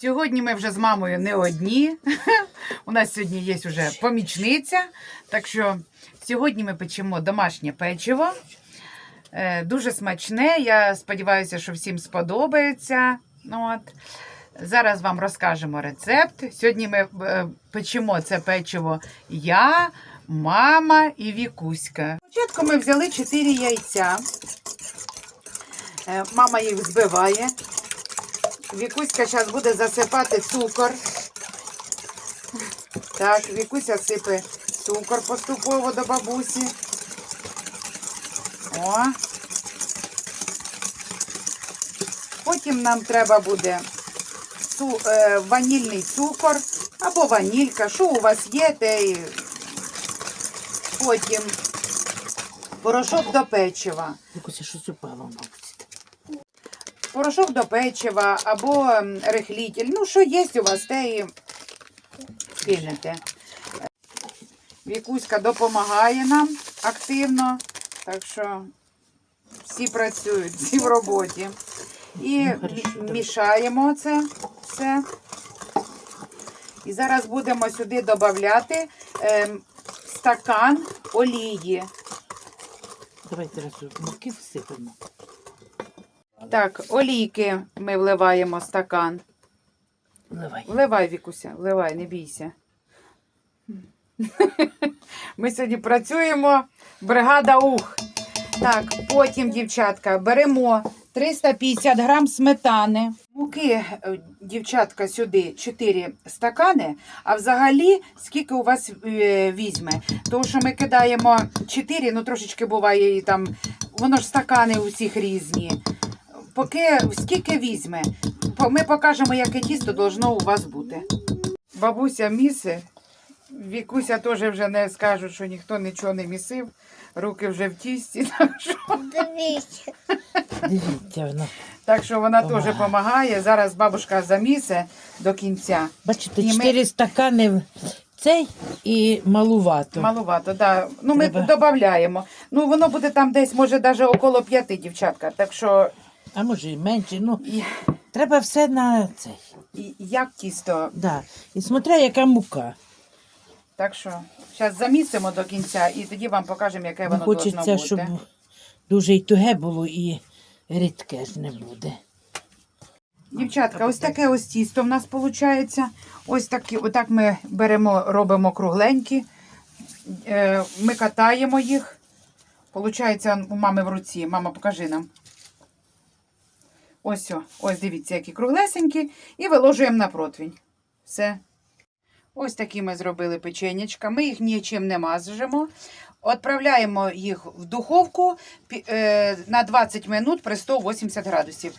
Сьогодні ми вже з мамою не одні. У нас сьогодні є вже помічниця. Так що сьогодні ми печемо домашнє печиво. Е, Дуже смачне. Я сподіваюся, що всім сподобається. От. Зараз вам розкажемо рецепт. Сьогодні ми е, печемо це печиво я, мама і Вікуська. Спочатку ми взяли 4 яйця. Е, Мама їх збиває. Вікуська зараз буде засипати цукор. Так, Вікуся сипе цукор поступово до бабусі. О. Потім нам треба буде е, ванільний цукор або ванілька. Що у вас є, те й потім порошок до печива. Якось щось упало, мабуть. Порошок до печива або рихлітель. Ну, що є у вас, те і кинете. Вікуська допомагає нам активно, так що всі працюють, всі в роботі. І Ну, мішаємо це все. І зараз будемо сюди додати ем, стакан олії. Давайте раз муки всипемо. Так, олійки ми вливаємо в стакан. Вливай. Вливай, Вікуся, вливай, не бійся. Ми сьогодні працюємо. Бригада ух. Так, потім, дівчатка, беремо 350 грам сметани. Муки, е, дівчатка, сюди 4 стакани. А взагалі, скільки у вас е, візьме? Тому що ми кидаємо 4, ну трошечки буває і там, воно ж стакани у всіх різні. Поки скільки візьме, ми покажемо, яке тісто должно у вас бути. Бабуся міси, Вікуся теж вже не скажуть, що ніхто нічого не місив. Руки вже в тісті, так що, Дивіться. Дивіться воно. так що вона теж допомагає. Зараз бабушка замісе до кінця. Бачите, І ми- чотири стакани в цей і малувато. Малувато, да. Ну, ми Треба- додаємо. Ну, воно буде там десь, може, навіть около п'яти, дівчатка. Так що, А може і менше. Ну, і- треба все на цей. і- як тісто Да. І смотря, яка мука. Так що зараз замісимо до кінця і тоді вам покажемо, яке воно должно хочеться, бути. щоб дуже й туге було, і рідке ж не буде. Дівчатка, ось таке ось тісто в нас виходить. Ось такі, отак ми беремо, робимо кругленькі. Е, Ми катаємо їх. Получається у мами в руці. Мама, покажи нам. Ось, ось дивіться, які круглесенькі. І виложуємо на противень. Все. Ось такі ми зробили печенячка. Ми їх нічим не мазжемо. Відправляємо їх в духовку е, на 20 минут при 180 градусів.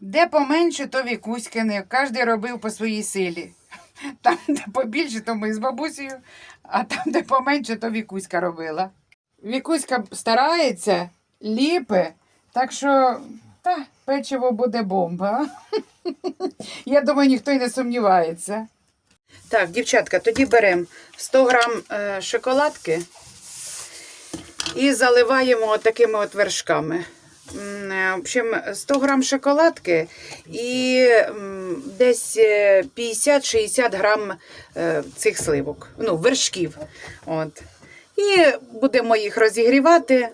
Де поменше, то Вікуськини. Кожен робив по своїй силі. Там, де побільше, то ми з бабусею, а там, де поменше, то Вікуська робила. Вікуська старається, ліпе, так що та, печиво буде бомба. Я думаю, ніхто й не сумнівається. Так, дівчатка, тоді беремо 100 грам е, шоколадки і заливаємо такими от вершками. Е, В общем, 100 грам шоколадки і десь е, 50-60 грам е, цих сливок, ну, вершків. От. І будемо їх розігрівати,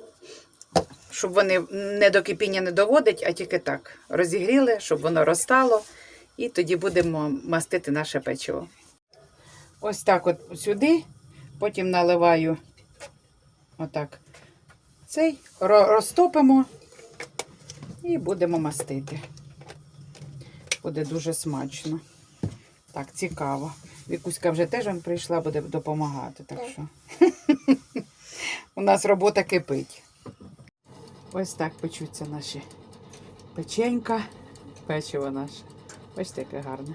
щоб вони не до кипіння не доводить, а тільки так розігріли, щоб воно розтало. І тоді будемо мастити наше печиво. Ось так от сюди, потім наливаю отак цей, розтопимо і будемо мастити. Буде дуже смачно. Так, цікаво. Вікуська вже теж прийшла, буде допомагати. Так що у нас робота кипить. Ось так печуться наші печенька, печиво наше. Ось таке гарне.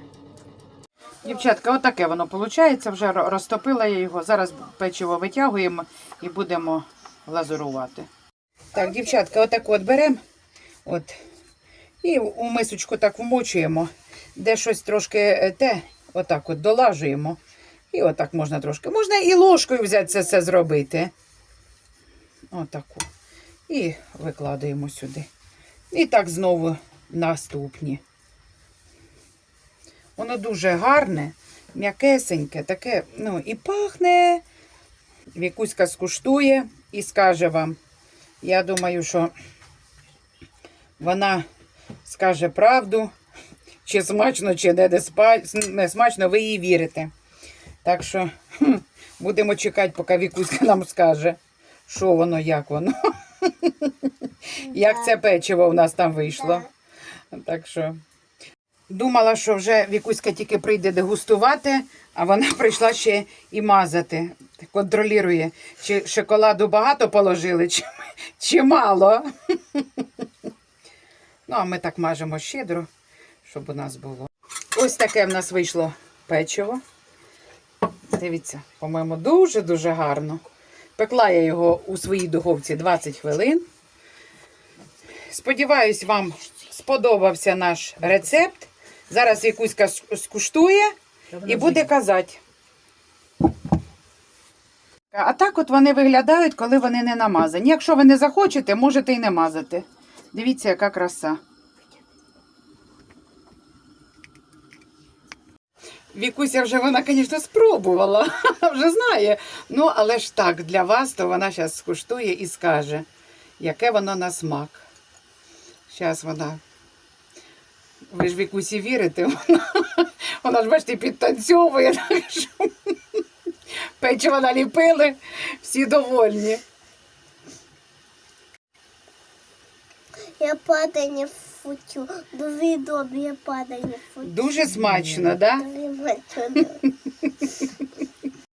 Дівчатка, отаке воно виходить. Вже розтопила я його. Зараз печиво витягуємо і будемо глазурувати. Так, дівчатка, отак от беремо. От. І у мисочку так вмочуємо, де щось трошки е, те, отак от долажуємо. І отак можна трошки. Можна і ложкою взяти це все зробити. Отаку. І викладаємо сюди. І так знову наступні. Воно дуже гарне, м'якесеньке, таке, ну, і пахне. Вікуська скуштує і скаже вам. Я думаю, що вона скаже правду, чи смачно, чи не, не, смачно, ви їй вірите. Так що будемо чекати, поки Вікуська нам скаже, що воно, як воно. Як це печиво у нас там вийшло. Так що думала, що вже Вікуська тільки прийде дегустувати, а вона прийшла ще і мазати. Контролює, чи шоколаду багато положили, чи, чи мало. Ну, а ми так мажемо щедро, щоб у нас було. Ось таке в нас вийшло печиво. Дивіться, по-моєму, дуже-дуже гарно. Пекла я його у своїй духовці 20 хвилин. Сподіваюсь, вам сподобався наш рецепт. Зараз с- скуштує і буде казати. А так от вони виглядають, коли вони не намазані. Якщо ви не захочете, можете і не мазати. Дивіться, яка краса. Вікуся вже вона, звісно, спробувала, вже знає. Ну, але ж так, для вас, то вона зараз скуштує і скаже, яке воно на смак. Зараз вона. Ви ж Вікусі вірите, вона, вона ж бачите, підтанцьовує. Печиво наліпили, всі довольні. Я падаю футю. Дуже добре, я падаю футю. Дуже смачно, так? Да?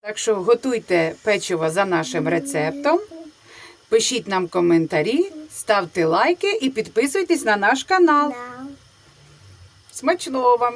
Так що готуйте печиво за нашим рецептом. Пишіть нам коментарі, ставте лайки і підписуйтесь на наш канал. Смачного вам!